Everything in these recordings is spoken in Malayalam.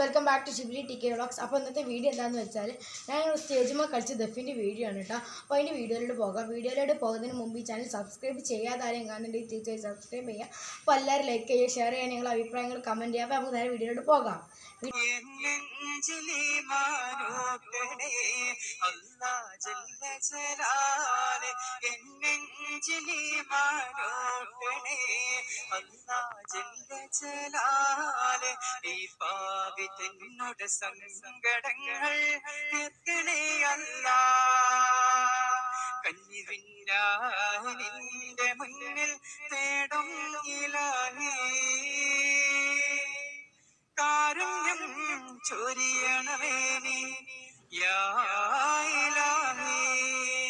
Welcome back to Shibili T K vlogs അപ്പോൾ ഇന്നത്തെ വീഡിയോ എന്താണെന്ന് വെച്ചാൽ ഞാൻ സ്റ്റേജുമ്പോൾ കളിച്ച ദഫിന്റെ വീഡിയോ ആണ് കേട്ടോ. അപ്പോൾ അതിന്റെ വീഡിയോയിലോട്ട് പോകാം. വീഡിയോയിലോട്ട് പോകുന്നതിന് മുമ്പ് ഈ ചാനൽ സബ്സ്ക്രൈബ് ചെയ്യാതെ ആരെയും കാണുന്നുണ്ടെങ്കിൽ തീർച്ചയായും സബ്സ്ക്രൈബ് ചെയ്യുക അപ്പോൾ എല്ലാവരും ലൈക്ക് ചെയ്യുക ഷെയർ ചെയ്യുക നിങ്ങളുടെ അഭിപ്രായങ്ങൾ കമന്റ് ചെയ്യുക. അപ്പോൾ നമുക്ക് നേരെ വീഡിയോയിലോട്ട് പോകാം. നെഞ്ചിലെ നെഞ്ചിലെ മാനോക്കണേ അല്ലാ ജല്ല ജലാലെ ഈ പാവി തന്നോട് സങ്കടങ്ങൾ തീർക്കണേ അല്ലാ. കഞ്ഞിവിഞ്ഞാനിന്റെ മുന്നിൽ തേടും ഇലാഹി. കാരുണ്യം ചൊരിയണമേ നീ യാ ഇലാഹി.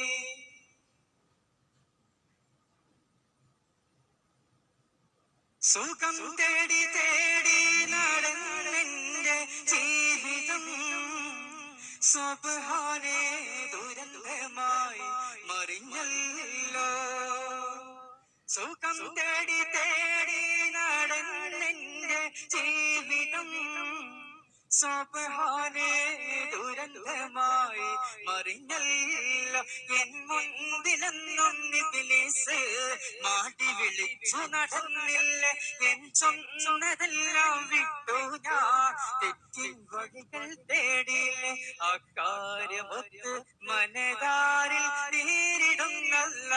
സുഖം തേടി തേടി നടന്നെന്റെ ജീവിതം. സ്വഭാവേ ദുരന്തമായി മറിഞ്ഞല്ലോ. സുഖം തേടി തേടി നടന്നെന്റെ ജീവിതം സ്വഭാവേ ദുരന്തമായി മറിഞ്ഞല്ലോ. എൻ മുൻപിലെന്നും ഇബ്ലീസ് മാടി വിളിച്ചു നടന്നില്ല. എൻ ചൊന്നതെല്ലാം വിട്ടു ഞാൻ. തെറ്റിൻ വഴികൾ തേടിയില്ലേ. അക്കാര്യമൊത്ത് മനതാരിൽ നേരിടുന്നല്ല.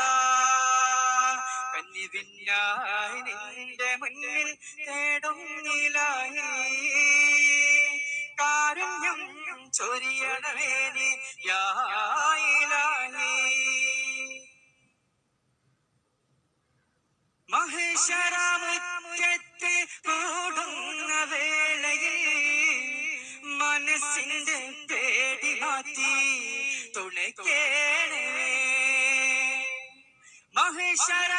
കന്നിവിഞ്ഞായി നിന്റെ മുന്നിൽ തേടും നീലായി. കാരുണ്യം ചൊരിയണമേ നീ യാ ഇലാഹി മഹേശ്വരാമുറ്റത്ത് കൂടുന്ന വേളയിൽ മനസ്സിന്റെ പേടി മാറ്റി തുണയ്ക്കേണേ മഹേശ്വരാമുറ്റത്ത്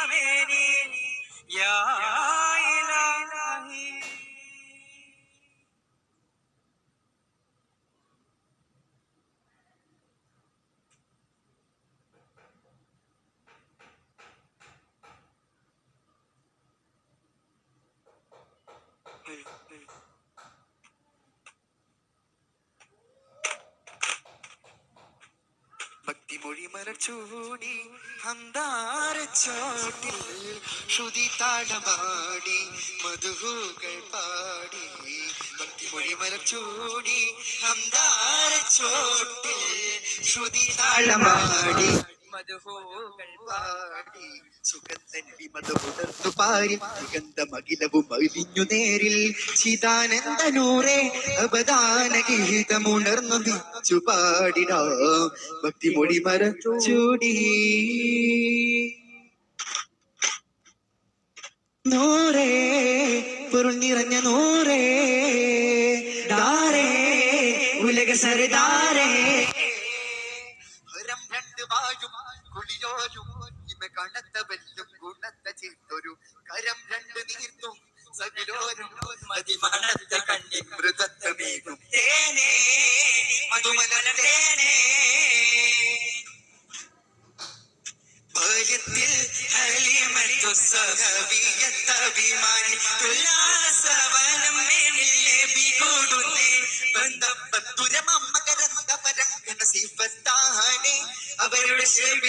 ചൊരിയണമേ നീ യാ ഇലാഹി ഭക്തിമൊഴി മലർച്ചൂടി അന്താരച്ചോട്ടിൽ ശ്രുതി താടമാടി മധുഹൂകൾ പാടി. ഭക്തി മലർച്ചൂടി അന്താരച്ചോട്ടിൽ ശ്രുതി താളമാടി മധുഹൂകൾ പാടി സുഗന്ധൻ വിമതമുണർന്നു പാരി സുഗന്ധമകിലവും അലിഞ്ഞു നേരിൽ. ചിദാനന്ദനൂറെ അപദാന ഗീതമുണർന്നു നിച്ചു പാടിടാം. ഭക്തിമൊഴി മരച്ചൂടി നൂറേ പൊരുൾ നിറഞ്ഞ നൂറേ. ദാരേ ഉലക സരദാരേ കുളിയോരും ഇമ കണത്തവല്ലും ഗുണത്ത ചേർത്തൊരു കരം രണ്ട് നീർത്തും. സകിലോരും മതിമണത്ത കണ്ണി മൃതത്വമേകും തേനേ മധുമലർ തേനേ. ബാല്യത്തിൽ ഹലിമത്തു സഹവിയത്തഭിമാനി തുലാസവനം മേനിൽ നബി കൂടുന്നേ ബന്ധപ്പത്തുരമമ്മ കരന്ത പരങ്കന സിഫത്താനെ അവരുടെ ശുദ്ധ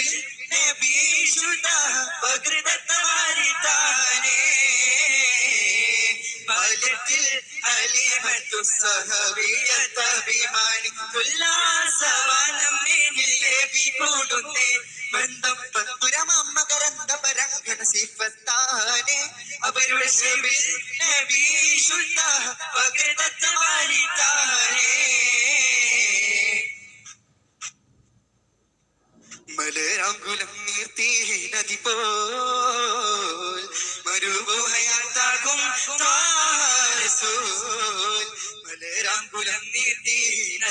ബാല്യത്തിൽ ഹലിമത്തു സഹവിയത്തഭിമാനി തുലാസവനം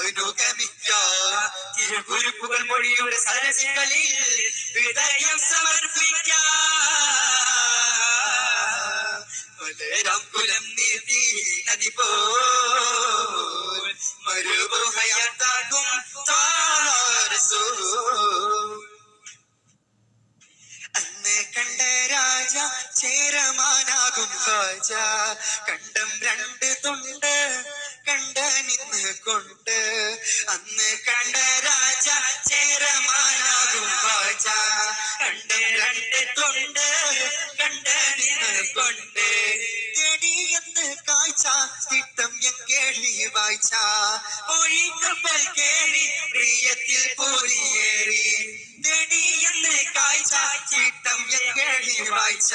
തിരുവടിയേ അനുഗമിക്കാം തിരുകുരുപ്പുകൾ മൊഴിയുടെ സരസികളിൽ ഹൃദയം സമർപ്പിക്കാം. കുലം നീതി നദി പോൽ മരുഭൂഹയാത്താകും താരസോ അന്ന് കണ്ട രാജ ചേരമാനാകും കണ്ടം രണ്ട് തുണ്ട് കണ്ട നിന്ന് കൊണ്ട് അന്ന് കണ്ട രാജ ചേരമാനാകും രാജ. കണ്ട രണ്ട് തൊണ്ട് കണ്ട നിന്ന് കൊണ്ട് തേടി എന്ന് കാഴ്ച? തിട്ടം ഞാൻ കേളി വായിച്ച. ഒഴിക്കപ്പൽ കേറി പ്രിയത്തിൽ പോരിയേറി. തേടി എന്ന് കാഴ്ച? ചിട്ടം ഞാൻ കേളി വായിച്ച.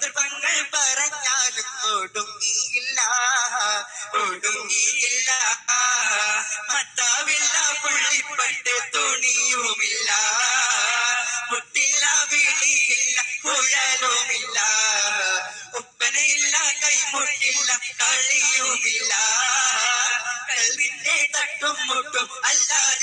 അതിർപ്പങ്ങൾ പറഞ്ഞാലും ഒടുങ്ങിയില്ല ഒടുങ്ങിയില്ല. മത്താവില്ല പുള്ളിപ്പട്ട് തുണിയുമില്ല. മുട്ടില്ല വിളിയില്ല കുഴലുമില്ല. ഒപ്പനയില്ല കൈമുട്ടില്ല കളിയുമില്ല. കൽവിന്റെ തട്ടും മുട്ടും അല്ലാതെ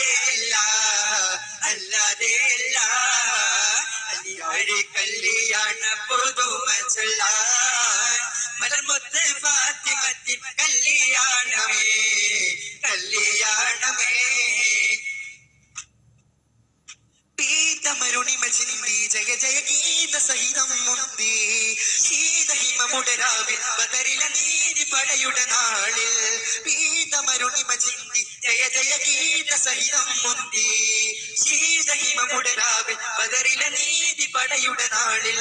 ശീതഹിമമുടരാവിൽ ബദരില നീതി പടയുടെ നാളിൽ പീതമരുണിമ ചിന്തി ജയ ജയ ഗീത സഹിതം മുന്തി. ശീതഹിമമുടരാവിൽ ബദരില നീതി പടയുടെ നാളിൽ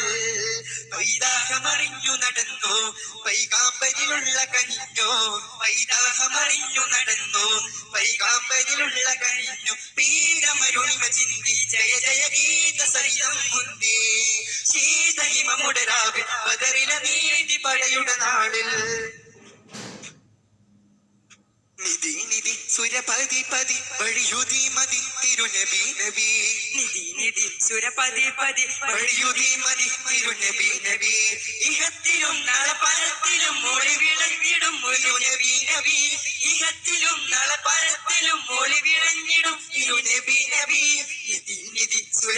പൈതാഹമറിഞ്ഞു നടന്നു പൈകാമ്പരിലുള്ള കനിഞ്ഞോ പൈതാഹമറിഞ്ഞു നടന്നു പൈകാമ്പരിലുള്ള കനിഞ്ഞു പീരമരുണിമ ചിന്തി ജയ ജയ ഗീത സഹിതം മുന്തി. ശീതഹിമമുടരാവിൽ ബദരില നീതി പടയുടെ നാളിൽ. നിധി നിധി സുരപതി പതി വഴിയുതി മതി തിരുനബി നബി. നിധി നിധി സുരപതി പതി വഴിയുതി മതി തിരുനബി നബി. ഇഹത്തിലും നളപരത്തിലും മൊഴി വിളഞ്ഞിടും ഒരു നബി നബി. ഇഹത്തിലും നളപരത്തിലും മൊഴി വിളഞ്ഞിടും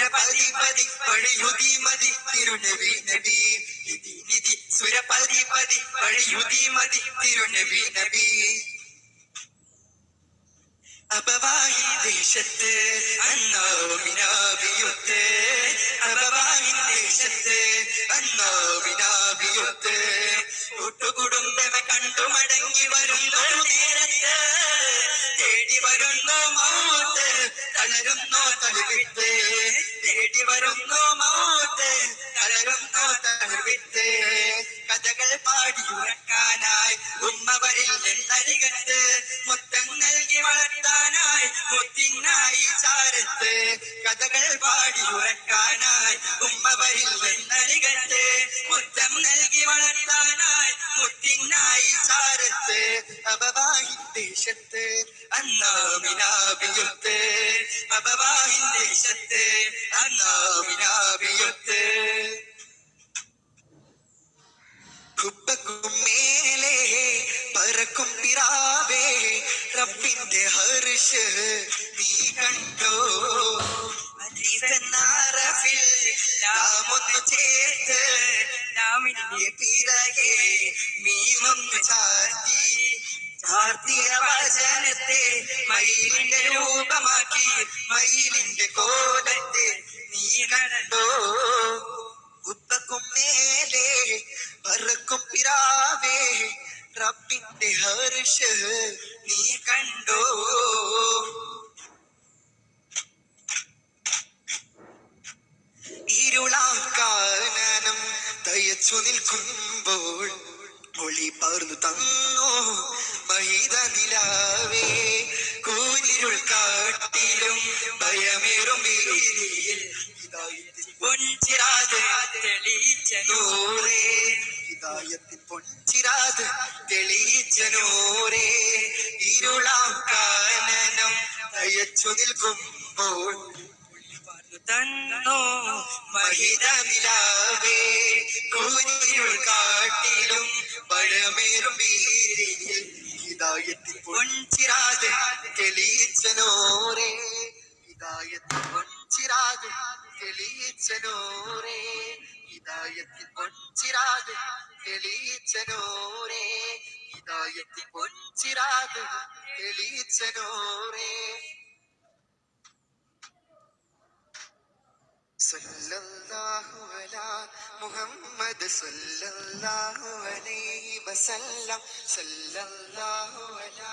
സുരപതി പതി വഴിയുതി മതി തിരുനബി നബി. നിധി നിധി സുരപതി പതി വഴിയുതി മതി തിരുനബി നബി. അപവാഹി ദേശത്ത് അന്നോമിനാവിയുത്ത് അപവാഹി ദേശത്ത് അന്നോമിനാവിയുത്ത് കൂട്ടുകുടുംബമെ കണ്ടു മടങ്ങി വരുന്നൊരു നേരത്ത്. തേടി വരുന്നു മൗത്ത് തളരുന്നു തളിവിത്ത്. തേടി വരുന്നു മൗത്ത് തളരുന്നു കഥകൾ പാടിയുറക്കാനായി ഉമ്മവരിൽ എന്നരികത്ത് മുത്തം നൽകി വളർത്താനായി മുത്തിനായി ചാരത്ത്. കഥകൾ പാടി ഉറക്കാനായി ഉമ്മവരിൽ എന്നരികത്ത് മുത്തം നൽകി വളർത്താനായി ദേശത്ത് അന്നാമിനാവിയുത്ത് അപവാഹിൻ ദേശത്ത് അന്നാമിനാവിയുത്ത് കുപ്പക്കും മേലെ പറക്കും പിറാവേ റബ്ബിന്റെ ഹർഷ് നീ കണ്ടോ? അലീഫെന്നാറഫിൽ നാമൊന്നു ചേർത്ത് കിനാവിന്റെ പിറകെ മീമൊന്ന് ചാർത്തി. ചാർത്തിയ വചനത്തെ മയിലിന്റെ രൂപമാക്കി മയിലിന്റെ കോലത്തെ നീ കണ്ടോ? ഉത്തക്കും മേലെ പറക്കും പിറാവേ റബ്ബിന്റെ ഹർഷ പൊൻചിരാത് തെളിയിച്ച നൂറേ ഹിദായത്തിൻ പൊൻചിരാത് തെളിയിച്ച നൂറേ ഇരുളാം കാനനം തയ്ച്ചു നിൽക്കുമ്പോൾ തന്നോ മഹിത കൂരിയുൾ കാട്ടിലും പഴമേറും വീതിയിൽ ഹിദായത്തിൻ പൊൻചിരാത് തെളിയിച്ച നൂറേ പൊൻചിരാത് തെളിയിച്ച നൂറേ ഹിദായത്തിൻ പൊൻചിരാത് തെളിയിച്ച നൂറേ ഹിദായത്തിൻ പൊൻചിരാത് തെളിയിച്ച നൂറേ സല്ലല്ലാഹു അലാ മുഹമ്മദ് സല്ലല്ലാഹു അലൈഹി വസല്ലം സല്ലല്ലാഹു അലാ